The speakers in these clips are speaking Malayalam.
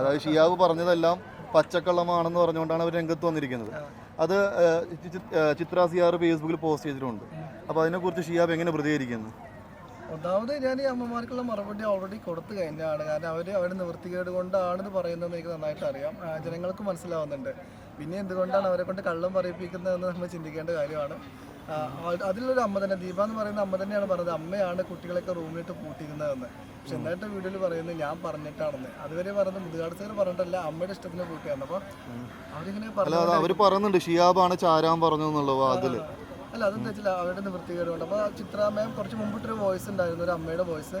അതായത് ഷിയാബ് പറഞ്ഞതെല്ലാം പച്ചക്കള്ളമാണെന്ന് പറഞ്ഞുകൊണ്ടാണ് അവർ രംഗത്ത് വന്നിരിക്കുന്നത്. അത് ചിത്ര സിയാർ ഫേസ്ബുക്കിൽ പോസ്റ്റ് ചെയ്തിട്ടുണ്ട്. അപ്പോൾ അതിനെക്കുറിച്ച് ഷിയാബ് എങ്ങനെ പ്രതികരിക്കുന്നു? ഒന്നാമത് ഞാൻ ഈ അമ്മമാർക്കുള്ള മറുപടി ഓൾറെഡി കൊടുത്തു കഴിഞ്ഞാണ് കാരണം അവർ അവരുടെ നിവൃത്തികേട് കൊണ്ടാണെന്ന് പറയുന്നതെന്ന് എനിക്ക് നന്നായിട്ട് അറിയാം. ജനങ്ങൾക്ക് മനസ്സിലാവുന്നുണ്ട്. പിന്നെ എന്തുകൊണ്ടാണ് അവരെ കൊണ്ട് കള്ളം പറയിപ്പിക്കുന്നതെന്ന് നമ്മൾ ചിന്തിക്കേണ്ട കാര്യമാണ്. അതിലൊരു അമ്മ തന്നെ. ദീപ എന്ന് പറയുന്ന അമ്മ തന്നെയാണ് പറഞ്ഞത്. അമ്മയാണ് കുട്ടികളൊക്കെ റൂമിലിട്ട് പൂട്ടിയിരുന്നതെന്ന് പക്ഷെ എന്നിട്ട് വീഡിയോയിൽ പറയുന്നത് ഞാൻ പറഞ്ഞിട്ടാണെന്ന്. അതുവരെ പറയുന്നത് മുതുകാട് സാർ പറഞ്ഞിട്ടല്ല അമ്മയുടെ ഇഷ്ടത്തിന് പൂട്ടിയാണ് അപ്പൊ അവരിങ്ങനെ പറഞ്ഞു അവർ അവർ പറയുന്നുണ്ട് ഷിയാബാണ് ചാരാൻ പറഞ്ഞു എന്നുള്ളത് അതിൽ അല്ല അതെന്താ വെച്ചാൽ അവരുടെ നിവൃത്തികേടുകൊണ്ട്. അപ്പോൾ ചിത്ര മാം കുറച്ച് മുമ്പിട്ടൊരു വോയിസ് ഉണ്ടായിരുന്നു ഒരു അമ്മയുടെ വോയിസ്.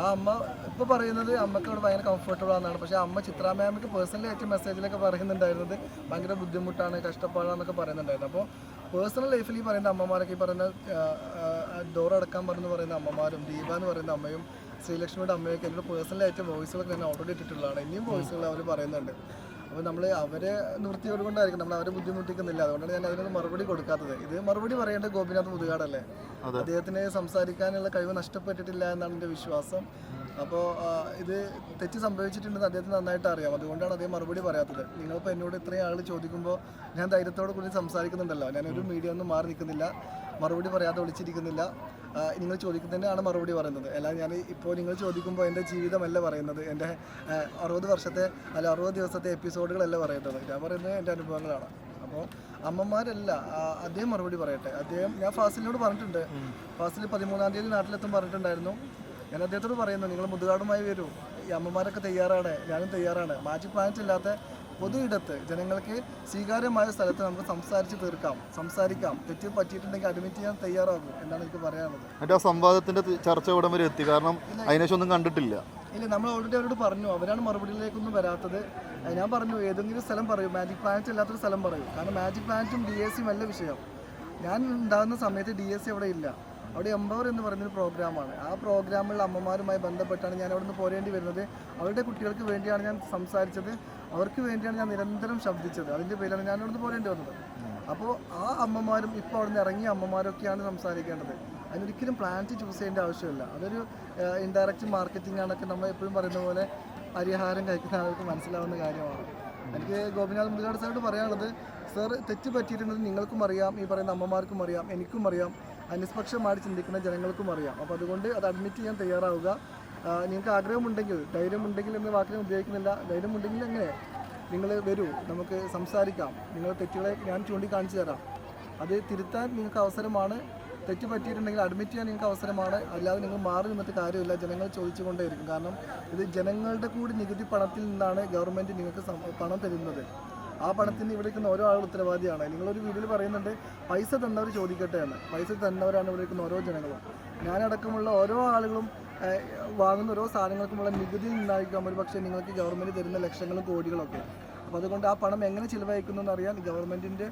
ആ അമ്മ ഇപ്പോൾ പറയുന്നത് അമ്മയ്ക്ക് അവിടെ ഭയങ്കര കംഫർട്ടബിൾ ആണെന്നാണ്. പക്ഷേ അമ്മ ചിത്ര മാമിക്ക് പേഴ്സണലി ആയിട്ട് മെസ്സേജിലൊക്കെ പറയുന്നുണ്ടായിരുന്നത് ഭയങ്കര ബുദ്ധിമുട്ടാണ് കഷ്ടപ്പാടാന്നൊക്കെ പറയുന്നുണ്ടായിരുന്നു. അപ്പോൾ പേഴ്സണൽ ലൈഫിൽ ഈ പറയുന്ന അമ്മമാരൊക്കെ ഈ പറയുന്ന ഡോർ അടക്കാൻ പറഞ്ഞു പറയുന്ന അമ്മമാരും ദീപ എന്ന് പറയുന്ന അമ്മയും ശ്രീലക്ഷ്മിയുടെ അമ്മയൊക്കെ എന്നോട് പേഴ്സണലായിട്ട് വോയിസുകളൊക്കെ ഞാൻ ഓൾറെഡി ഇട്ടിട്ടുള്ളതാണ്. ഇനിയും വോയിസുകൾ അവർ പറയുന്നുണ്ട്. അപ്പോൾ നമ്മൾ അവരെ നിവൃത്തിയോട് കൊണ്ടായിരിക്കും നമ്മൾ അവരെ ബുദ്ധിമുട്ടിക്കുന്നില്ല. അതുകൊണ്ടാണ് ഞാൻ അതിനൊന്നും മറുപടി കൊടുക്കാത്തത്. ഇത് മറുപടി പറയേണ്ടത് ഗോപിനാഥ് മുതുകാടല്ലേ. അദ്ദേഹത്തിന് സംസാരിക്കാനുള്ള കഴിവ് നഷ്ടപ്പെട്ടിട്ടില്ല എന്നാണ് എന്റെ വിശ്വാസം. അപ്പോൾ ഇത് തെറ്റ് സംഭവിച്ചിട്ടുണ്ടെന്ന് അദ്ദേഹത്തിന് നന്നായിട്ട് അറിയാം. അതുകൊണ്ടാണ് അദ്ദേഹം മറുപടി പറയാത്തത്. നിങ്ങളിപ്പോൾ എന്നോട് ഇത്രയും ആൾ ചോദിക്കുമ്പോൾ ഞാൻ ധൈര്യത്തോടെ കൂടി സംസാരിക്കുന്നുണ്ടല്ലോ. ഞാനൊരു മീഡിയ ഒന്നും മാറി നിൽക്കുന്നില്ല. മറുപടി പറയാതെ ഒളിച്ചിരിക്കുന്നില്ല നിങ്ങൾ ചോദിക്കുന്നതിനാണ് മറുപടി പറയുന്നത്. അല്ലാതെ ഞാൻ ഇപ്പോൾ നിങ്ങൾ ചോദിക്കുമ്പോൾ എന്റെ ജീവിതമല്ല പറയുന്നത്. എന്റെ അറുപത് വർഷത്തെ അല്ല അറുപത് ദിവസത്തെ എപ്പിസോഡുകളല്ല പറയുന്നത്. ഞാൻ പറയുന്നത് എന്റെ അനുഭവങ്ങളാണ്. അപ്പോൾ അമ്മമാരല്ല അദ്ദേഹം മറുപടി പറയട്ടെ. അദ്ദേഹം ഞാൻ ഫാസിലിനോട് പറഞ്ഞിട്ടുണ്ട്. ഫാസിൽ പതിമൂന്നാം തീയതി നാട്ടിലെത്തും പറഞ്ഞിട്ടുണ്ടായിരുന്നു. ഞാൻ അദ്ദേഹത്തോട് പറയുന്നു നിങ്ങൾ മുതുകാടുമായി വരൂ. ഈ അമ്മമാരൊക്കെ തയ്യാറാണ്. ഞാനും തയ്യാറാണ്. മാജിക് പ്ലാൻസ് ഇല്ലാത്ത പൊതു ഇടത്ത് ജനങ്ങൾക്ക് സ്വീകാര്യമായ സ്ഥലത്ത് നമുക്ക് സംസാരിച്ച് തീർക്കാം സംസാരിക്കാം. തെറ്റ് പറ്റിയിട്ടുണ്ടെങ്കിൽ അഡ്മിറ്റ് ചെയ്യാൻ തയ്യാറാകും എന്നാണ് എനിക്ക് പറയാനുള്ളത്. മറ്റേ ആ സംവാദത്തിന്റെ ചർച്ച ഇവിടം വരെ എത്തി. കാരണം അതിനുശേഷം ഒന്നും കണ്ടിട്ടില്ല. ഇല്ല നമ്മൾ ഓൾറെഡി അവരോട് പറഞ്ഞു. അവരാണ് മറുപടിയിലേക്കൊന്നും വരാത്തത്. ഞാൻ പറഞ്ഞു ഏതെങ്കിലും സ്ഥലം പറയൂ. മാജിക് പ്ലാന്റ് അല്ലാത്തൊരു സ്ഥലം പറയൂ. കാരണം മാജിക് പ്ലാന്റും ഡി എസ് സിയും അല്ല വിഷയം. ഞാൻ ഉണ്ടാകുന്ന സമയത്ത് ഡി എസ് സി അവിടെ ഇല്ല. അവിടെ എംപവർ എന്ന് പറയുന്നൊരു പ്രോഗ്രാമാണ്. ആ പ്രോഗ്രാമിൽ അമ്മമാരുമായി ബന്ധപ്പെട്ടാണ് ഞാൻ അവിടെ നിന്ന് പോരേണ്ടി വരുന്നത്. അവരുടെ കുട്ടികൾക്ക് വേണ്ടിയാണ് ഞാൻ സംസാരിച്ചത്. അവർക്ക് വേണ്ടിയാണ് ഞാൻ നിരന്തരം ശബ്ദിച്ചത്. അതിന്റെ പേരിലാണ് ഞാൻ അവിടെ നിന്ന് പോരേണ്ടി വന്നത്. അപ്പോൾ ആ അമ്മമാരും ഇപ്പോൾ അവിടെ നിന്ന് ഇറങ്ങിയ അമ്മമാരൊക്കെയാണ് സംസാരിക്കേണ്ടത്. അതിനൊരിക്കലും പ്ലാന്റ് ചൂസ് ചെയ്യേണ്ട ആവശ്യമില്ല. അതൊരു ഇൻഡയറക്റ്റ് മാർക്കറ്റിംഗ് ആണൊക്കെ നമ്മൾ എപ്പോഴും പറയുന്ന പോലെ പരിഹാരം കഴിക്കുന്ന ആൾക്ക് മനസ്സിലാവുന്ന കാര്യമാണ്. എനിക്ക് ഗോപിനാഥ് മുരുകാട് സാറിനോട് പറയാനുള്ളത് സർ തെറ്റ് പറ്റിയിരുന്നത് നിങ്ങൾക്കും അറിയാം ഈ പറയുന്ന അമ്മമാർക്കും അറിയാം എനിക്കും അറിയാം. നിഷ്പക്ഷമായിട്ട് ചിന്തിക്കുന്ന ജനങ്ങൾക്കും അറിയാം. അപ്പോൾ അതുകൊണ്ട് അത് അഡ്മിറ്റ് ചെയ്യാൻ തയ്യാറാവുക. നിങ്ങൾക്ക് ആഗ്രഹമുണ്ടെങ്കിൽ ധൈര്യമുണ്ടെങ്കിൽ എന്ന വാക്കിനെ ഉപയോഗിക്കുന്നില്ല. ധൈര്യമുണ്ടെങ്കിൽ എങ്ങനെ? നിങ്ങൾ വരൂ നമുക്ക് സംസാരിക്കാം. നിങ്ങൾ തെറ്റുകളെ ഞാൻ ചൂണ്ടിക്കാണിച്ചു തരാം. അത് തിരുത്താൻ നിങ്ങൾക്ക് അവസരമാണ്. തെറ്റ് പറ്റിയിട്ടുണ്ടെങ്കിൽ അഡ്മിറ്റ് ചെയ്യാൻ നിങ്ങൾക്ക് അവസരമാണ്. അല്ലാതെ നിങ്ങൾ മാറി നിന്നിട്ട് കാര്യമില്ല. ജനങ്ങൾ ചോദിച്ചുകൊണ്ടേയിരിക്കും. കാരണം ഇത് ജനങ്ങളുടെ കൂടി നികുതി പണത്തിൽ നിന്നാണ് ഗവൺമെന്റ് നിങ്ങൾക്ക് പണം തരുന്നത്. ആ പണത്തിന് ഇവിടെ നിൽക്കുന്ന ഓരോ ആൾ ഉത്തരവാദിയാണ്. നിങ്ങളൊരു വീഡിയോയിൽ പറയുന്നുണ്ട് പൈസ തന്നവർ ചോദിക്കട്ടെ എന്ന്. പൈസ തന്നവരാണ് ഇവിടെ നിൽക്കുന്ന ഓരോ ജനങ്ങളും. ഞാനടക്കമുള്ള ഓരോ ആളുകളും വാങ്ങുന്ന ഓരോ സാധനങ്ങൾക്കുമുള്ള നികുതി നിന്നായിരിക്കാം ഒരു പക്ഷേ നിങ്ങൾക്ക് ഗവൺമെന്റ് തരുന്ന ലക്ഷങ്ങളും കോടികളൊക്കെ. അപ്പോൾ അതുകൊണ്ട് ആ പണം എങ്ങനെ ചിലവഴിക്കുന്നു എന്നറിയാൻ ഗവൺമെന്റിന്റെ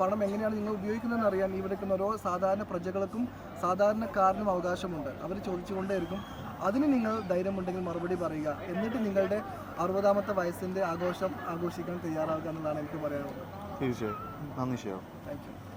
പണം എങ്ങനെയാണ് നിങ്ങൾ ഉപയോഗിക്കുന്നതെന്ന് അറിയാൻ ഇവിടെ നിൽക്കുന്ന ഓരോ സാധാരണ പ്രജകൾക്കും സാധാരണക്കാരനും അവകാശമുണ്ട്. അവർ ചോദിച്ചുകൊണ്ടേയിരിക്കും. അതിന് നിങ്ങൾ ധൈര്യമുണ്ടെങ്കിൽ മറുപടി പറയുക. എന്നിട്ട് നിങ്ങളുടെ അറുപതാമത്തെ വയസ്സിന്റെ ആഘോഷം ആഘോഷിക്കാൻ തയ്യാറാവുക എന്നുള്ളതാണ് എനിക്ക് പറയാനുള്ളത്. തീർച്ചയായും. നന്ദി ഷിയാബ് താങ്ക് യു